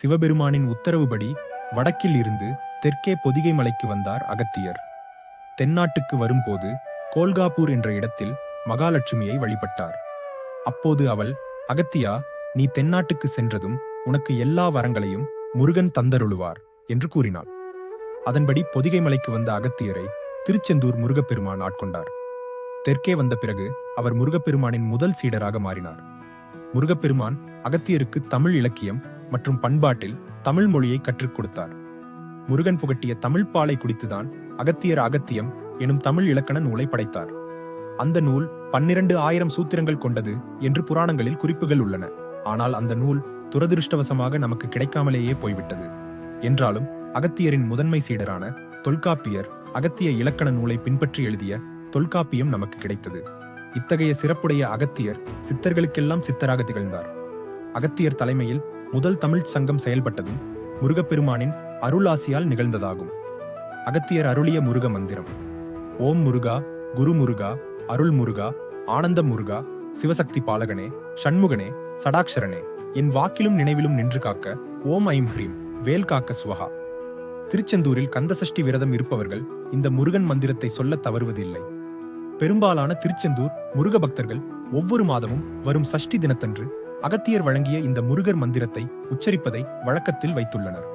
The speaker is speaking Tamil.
சிவபெருமானின் உத்தரவுபடி வடக்கில் இருந்து தெற்கே பொதிகை மலைக்கு வந்தார் அகத்தியர். தென்னாட்டுக்கு வரும்போது கோல்காப்பூர் என்ற இடத்தில் மகாலட்சுமியை வழிபட்டார். அப்போது அவள் அகத்தியா நீ தென்னாட்டுக்கு சென்றதும் உனக்கு எல்லா வரங்களையும் முருகன் தந்தருளுவார் என்று கூறினாள். அதன்படி பொதிகை மலைக்கு வந்த அகத்தியரை திருச்செந்தூர் முருகப்பெருமான் ஆட்கொண்டார். தெற்கே வந்த பிறகு அவர் முருகப்பெருமானின் முதல் சீடராக மாறினார். முருகப்பெருமான் அகத்தியருக்கு தமிழ் இலக்கியம் மற்றும் பண்பாட்டில் தமிழ் மொழியை கற்றுக் கொடுத்தார். முருகன் புகட்டிய தமிழ் பாலை குடித்துதான் அகத்தியர் அகத்தியம் எனும் தமிழ் இலக்கண நூலை படைத்தார். அந்த நூல் பன்னிரண்டு ஆயிரம் சூத்திரங்கள் கொண்டது என்று புராணங்களில் குறிப்புகள் உள்ளன. ஆனால் அந்த நூல் துரதிருஷ்டவசமாக நமக்கு கிடைக்காமலேயே போய்விட்டது. என்றாலும் அகத்தியரின் முதன்மை சீடரான தொல்காப்பியர் அகத்திய இலக்கண நூலை பின்பற்றி எழுதிய தொல்காப்பியம் நமக்கு கிடைத்தது. இத்தகைய சிறப்புடைய அகத்தியர் சித்தர்களுக்கெல்லாம் சித்தராக திகழ்ந்தார். அகத்தியர் தலைமையில் முதல் தமிழ்ச் சங்கம் செயல்பட்டதும் முருகப்பெருமானின் அருளாசியால் நிகழ்ந்ததாகும். அகத்தியர் அருளிய முருக மந்திரம். ஓம் முருகா குரு முருகா அருள் முருகா ஆனந்த முருகா சிவசக்தி பாலகனே ஷண்முகனே சடாக்ஷரனே என் வாக்கிலும் நினைவிலும் நின்று காக்க ஓம் ஐம் ஹ்ரீம் வேல் காக்க சுவஹா. திருச்செந்தூரில் கந்தசஷ்டி விரதம் இருப்பவர்கள் இந்த முருகன் மந்திரத்தை சொல்ல தவறுவதில்லை. பெரும்பாலான திருச்செந்தூர் முருக பக்தர்கள் ஒவ்வொரு மாதமும் வரும் சஷ்டி தினத்தன்று அகத்தியர் வழங்கிய இந்த முருகர் மந்திரத்தை உச்சரிப்பதை வழக்கத்தில் வைத்துள்ளனர்.